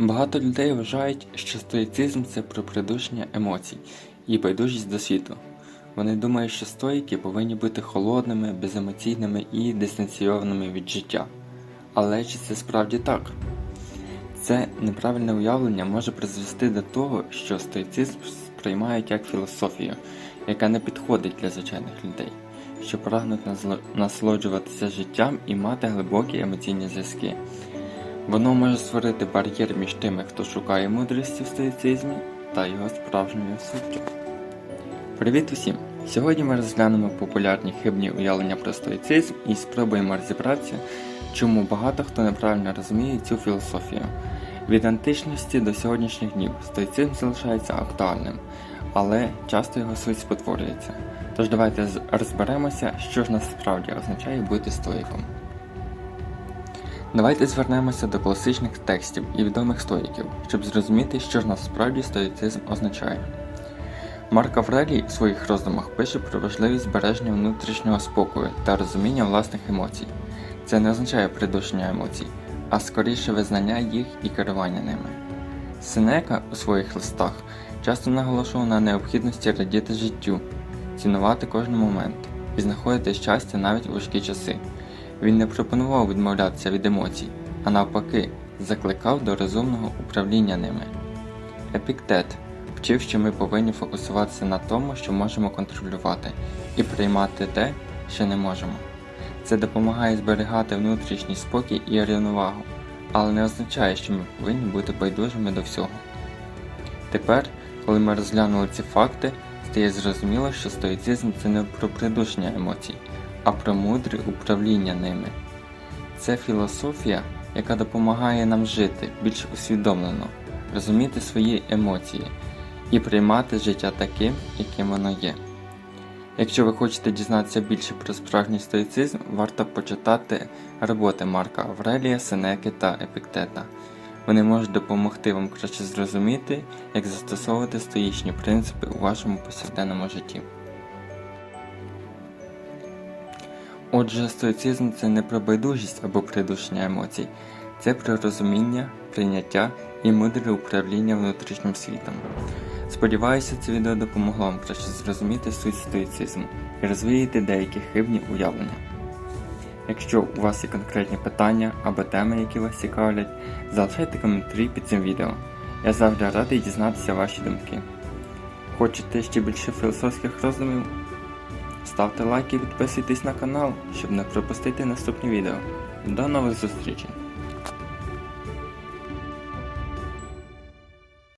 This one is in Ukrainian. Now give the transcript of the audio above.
Багато людей вважають, що стоїцизм це про придушення емоцій і байдужість до світу. Вони думають, що стоїки повинні бути холодними, беземоційними і дистанційованими від життя. Але чи це справді так? Це неправильне уявлення може призвести до того, що стоїцизм сприймають як філософію, яка не підходить для звичайних людей, що прагнуть насолоджуватися життям і мати глибокі емоційні зв'язки. Воно може створити бар'єр між тими, хто шукає мудрості в стоїцизмі, та його справжньою суттю. Привіт усім! Сьогодні ми розглянемо популярні хибні уявлення про стоїцизм і спробуємо розібратися, чому багато хто неправильно розуміє цю філософію. Від античності до сьогоднішніх днів стоїцизм залишається актуальним, але часто його суть спотворюється. Тож давайте розберемося, що ж насправді означає бути стоїком. Давайте звернемося до класичних текстів і відомих стоїків, щоб зрозуміти, що ж насправді стоїцизм означає. Марк Аврелій у своїх роздумах пише про важливість збереження внутрішнього спокою та розуміння власних емоцій. Це не означає придушення емоцій, а скоріше визнання їх і керування ними. Сенека у своїх листах часто наголошував на необхідності радіти життю, цінувати кожен момент і знаходити щастя навіть у важкі часи. Він не пропонував відмовлятися від емоцій, а навпаки, закликав до розумного управління ними. Епіктет вчив, що ми повинні фокусуватися на тому, що можемо контролювати, і приймати те, що не можемо. Це допомагає зберігати внутрішній спокій і рівновагу, але не означає, що ми повинні бути байдужими до всього. Тепер, коли ми розглянули ці факти, стає зрозуміло, що стоїцизм це не про придушення емоцій, а про мудре управління ними. Це філософія, яка допомагає нам жити більш усвідомлено, розуміти свої емоції і приймати життя таким, яким воно є. Якщо ви хочете дізнатися більше про справжній стоїцизм, варто почитати роботи Марка Аврелія, Сенеки та Епіктета. Вони можуть допомогти вам краще зрозуміти, як застосовувати стоїчні принципи у вашому повсякденному житті. Отже, стоїцизм це не про байдужість або придушення емоцій, це про розуміння, прийняття і мудре управління внутрішнім світом. Сподіваюся, це відео допомогло вам краще зрозуміти суть стоїцизму і розвіяти деякі хибні уявлення. Якщо у вас є конкретні питання або теми, які вас цікавлять, залишайте коментарі під цим відео. Я завжди радий дізнатися ваші думки. Хочете ще більше філософських роздумів? Ставте лайки і підписуйтесь на канал, щоб не пропустити наступні відео. До нових зустрічей!